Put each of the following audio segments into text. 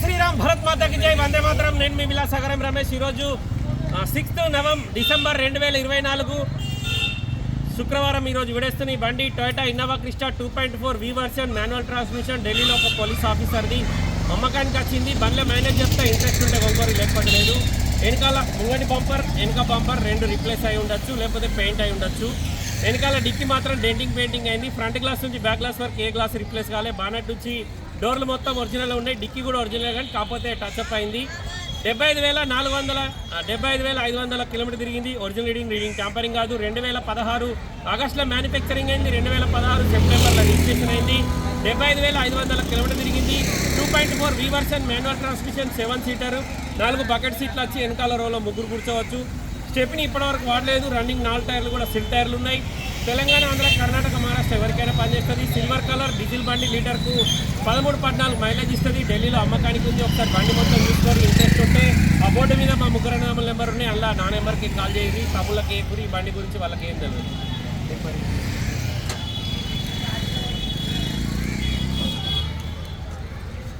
శ్రీరామ్ భరత్ మాతకి జై. వందే మాత్రం. నేను మీ విలాసాగరం రమేష్. ఈరోజు సిక్స్త్ నవం డిసెంబర్ రెండు వేల ఇరవై నాలుగు. శుక్రవారం ఈరోజు విడేస్తున్న ఈ బండి Toyota Innova Crysta two point four V version manual transmission ఢిల్లీలో ఒక పోలీస్ ఆఫీసర్ది. అమ్మకానికి వచ్చింది. బండ్ల మేనేజ్ చెప్తే ఇంట్రెస్ట్ ఉంటే కొనుగోలు లేకపోతే లేదు. వెనకాల ముంగటి బంపర్ వెనక బంపర్ రెండు రిప్లేస్ అయి ఉండొచ్చు లేకపోతే పెయింట్ అయి ఉండొచ్చు. వెనకాల డిక్కి మాత్రం డెంటింగ్ పెయింటింగ్ అయింది. ఫ్రంట్ గ్లాస్ నుంచి బ్యాక్ గ్లాస్ వరకు ఏ గ్లాస్ రిప్లేస్ కాలే. బానట్ నుంచి డోర్లు మొత్తం ఒరిజినల్ ఉన్నాయి. డిక్కీ కూడా ఒరిజినల్ కానీ కాకపోతే టచ్అప్ అయింది. డెబ్బై ఐదు వేల నాలుగు వందల డెబ్బై ఐదు వేల ఐదు వందల కిలోమీటర్ తిరిగింది. ఒరిజినల్ రీడింగ్ రీడింగ్ ట్యాంపరింగ్ కాదు. రెండు వేల పదహారు ఆగస్టులో మ్యానుఫ్యాక్చరింగ్ అయింది. రెండు వేల పదహారు సెప్టెంబర్లో రిజిస్ట్రేషన్ అయింది. డెబ్బై ఐదు వేల ఐదు వందల కిలోమీటర్ తిరిగింది. Two point four V manual transmission seven seater నాలుగు బకెట్ సీట్లు వచ్చి వెనకాల రోలో ముగ్గురు కూర్చోవచ్చు. స్టెప్ని ఇప్పటివరకు వాడలేదు. రన్నింగ్ నాలుగు టైర్లు కూడా సిల్ టైర్లు ఉన్నాయి. తెలంగాణ ఆంధ్ర కర్ణాటక మహారాష్ట్ర ఎవరికైనా పనిచేస్తుంది సిల్వర్ కలర్ డీజిల్ బండి లీటర్కు పదమూడు పద్నాలుగు మైలేజ్ ఇస్తుంది. ఢిల్లీలో అమ్మకానికి ఉంది. ఒకసారి బండి మొత్తం చూసుకొని ఇంట్రెస్ట్ ఉంటే ఆ బోర్డు మీద మా ముగ్గురు నామల నెంబర్ ఉన్నాయి. అలా నా నెంబర్కి కాల్ చేయండి. తమ్ముళ్ళకి ఏ ఈ బండి గురించి వాళ్ళకి ఏం తెలియదు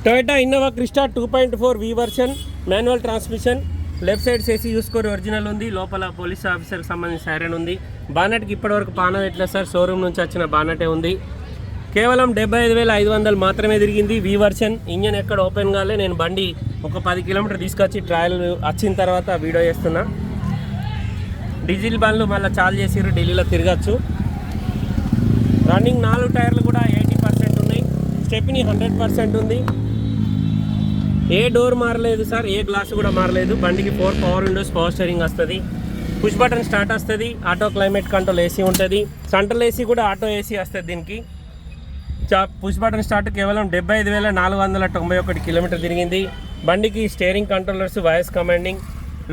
Toyota Innova Crysta two point four V version manual transmission left side చేసి చూసుకొని ఒరిజినల్ ఉంది. లోపల పోలీస్ ఆఫీసర్కి సంబంధించిన సైరన్ ఉంది. బానెట్కి ఇప్పటివరకు పానం ఎట్లేదు సార్? షోరూమ్ నుంచి వచ్చిన బానటే ఉంది. కేవలం డెబ్బై ఐదు వేల ఐదు వందలు మాత్రమే తిరిగింది వి వర్షన్ ఇంజన్ ఎక్కడ ఓపెన్ కాలే. నేను బండి ఒక పది కిలోమీటర్ తీసుకొచ్చి ట్రయల్ వచ్చిన తర్వాత వీడియో చేస్తున్నా. డీజిల్ బండ్లు మళ్ళీ చార్జ్ చేసిర్రు. ఢిల్లీలో తిరగచ్చు. రన్నింగ్ నాలుగు టైర్లు కూడా ఎయిటీ పర్సెంట్ ఉన్నాయి. స్టెప్ని హండ్రెడ్ పర్సెంట్ ఉంది. ఏ డోర్ మారలేదు సార్ ఏ గ్లాస్ కూడా మారలేదు. బండికి four power windows power steering వస్తుంది. పుష్ బటన్ స్టార్ట్ వస్తుంది ఆటో క్లైమేట్ కంట్రోల్ ఏసీ ఉంటుంది. సెంట్రల్ ఏసీ కూడా ఆటో ఏసీ వస్తుంది దీనికి. చా పుష్ బటన్ స్టార్ట్ కేవలం డెబ్బై ఐదు వేల నాలుగు వందల తొంభై ఒకటి కిలోమీటర్ తిరిగింది. బండికి స్టేరింగ్ కంట్రోలర్స్ వాయిస్ కమాండింగ్.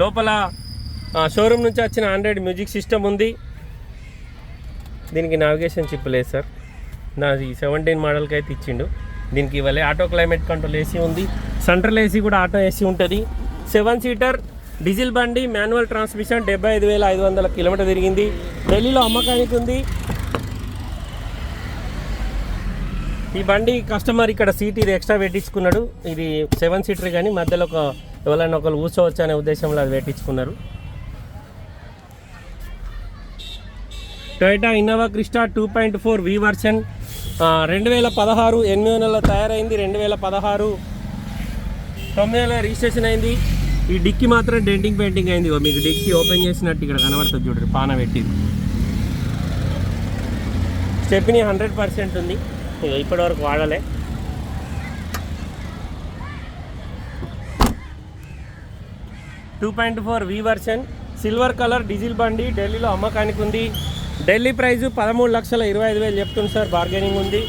లోపల షోరూమ్ నుంచి వచ్చిన ఆండ్రాయిడ్ మ్యూజిక్ సిస్టమ్ ఉంది. దీనికి నావిగేషన్ చిప్ లేదు సార్. నాది సెవెంటీన్ మోడల్కి అయితే ఇచ్చిండు. దీనికి ఇవ్వలే. ఆటో క్లైమేట్ కంట్రోల్ ఏసీ ఉంది. సెంట్రల్ ఏసీ కూడా ఆటో ఏసీ ఉంటుంది. సెవెన్ సీటర్ డీజిల్ బండి మాన్యువల్ ట్రాన్స్మిషన్ డెబ్బై ఐదు వేల ఐదు వందల కిలోమీటర్ తిరిగింది. ఢిల్లీలో అమ్మకానికి ఉంది. ఈ బండి కస్టమర్ ఇక్కడ సీట్ ఇది ఎక్స్ట్రా పెట్టించుకున్నాడు. ఇది సెవెన్ సీటర్ కానీ మధ్యలో ఒక ఎవరైనా ఒకరు కూర్చోవచ్చు అనే ఉద్దేశంలో అది పెట్టించుకున్నారు. Toyota Innova Crysta two point four V version రెండు వేల పదహారు ఎనిమిది నెలల తయారైంది. రెండు వేల పదహారు తొమ్మిది నెలల రిజిస్ట్రేషన్ అయింది. ఈ డిక్కి మాత్రం డెంటింగ్ పెయింటింగ్ అయింది. మీకు డిక్కి ఓపెన్ చేసినట్టు ఇక్కడ కనబడుతుంది చూడండి పాన పెట్టింది. స్టెప్ని హండ్రెడ్ పర్సెంట్ ఉంది. ఇగో ఇప్పటివరకు వాడలే. Two point four V version silver colour diesel బండి ఢిల్లీలో అమ్మకానికి ఉంది. ఢిల్లీ ప్రైస్ పదమూడు లక్షల ఇరవై ఐదు వేలు చెప్తుంది సార్ బార్గెనింగ్ ఉంది.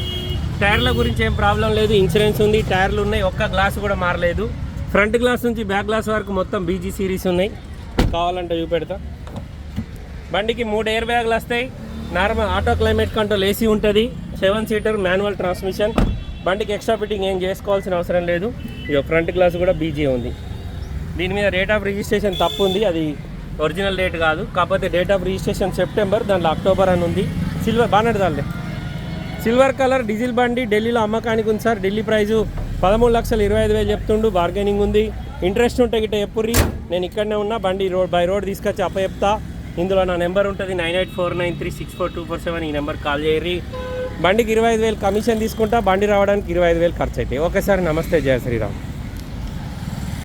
టైర్ల గురించి ఏం ప్రాబ్లం లేదు ఇన్సూరెన్స్ ఉంది టైర్లు ఉన్నాయి ఒక్క గ్లాస్ కూడా మారలేదు. ఫ్రంట్ గ్లాస్ నుంచి బ్యాక్ గ్లాస్ వరకు మొత్తం బీజీ సిరీస్ ఉన్నాయి. కావాలంటే చూపెడతా. బండికి మూడు ఎయిర్ బ్యాగులు వస్తాయి. Normal auto climate control AC ఉంటుంది. సెవెన్ సీటర్ మాన్యువల్ ట్రాన్స్మిషన్ బండికి ఎక్స్ట్రా ఫిట్టింగ్ ఏం చేసుకోవాల్సిన అవసరం లేదు. ఇక ఫ్రంట్ గ్లాస్ కూడా బీజీ ఉంది. దీని మీద రేట్ ఆఫ్ రిజిస్ట్రేషన్ తప్పు ఉంది. అది ఒరిజినల్ డేట్ కాదు. కాకపోతే డేట్ ఆఫ్ రిజిస్ట్రేషన్ సెప్టెంబర్ దాంట్లో అక్టోబర్ అని ఉంది. సిల్వర్ బాగానే దానిలే సిల్వర్ కలర్ డీజిల్ బండి ఢిల్లీలో అమ్మకానికి ఉంది సార్. ఢిల్లీ ప్రైజు పదమూడు లక్షలు ఇరవై ఐదు వేలు చెప్తుండు. బార్గెనింగ్ ఉంది. ఇంట్రెస్ట్ ఉంటే గిట్ట ఎప్పుర్రి? నేను ఇక్కడనే ఉన్నా. బండి రోడ్ బై రోడ్ తీసుకొచ్చి అప్ప చెప్తా ఇందులో నా నెంబర్ ఉంటుంది nine eight four nine three six four two four seven. ఈ నెంబర్ కాల్ చేయరి బండికి ఇరవై ఐదు వేలు కమిషన్ తీసుకుంటా. బండి రావడానికి ఇరవై ఐదు వేలు ఖర్చు అవుతాయి ఓకే సార్. నమస్తే. జయ శ్రీరామ్.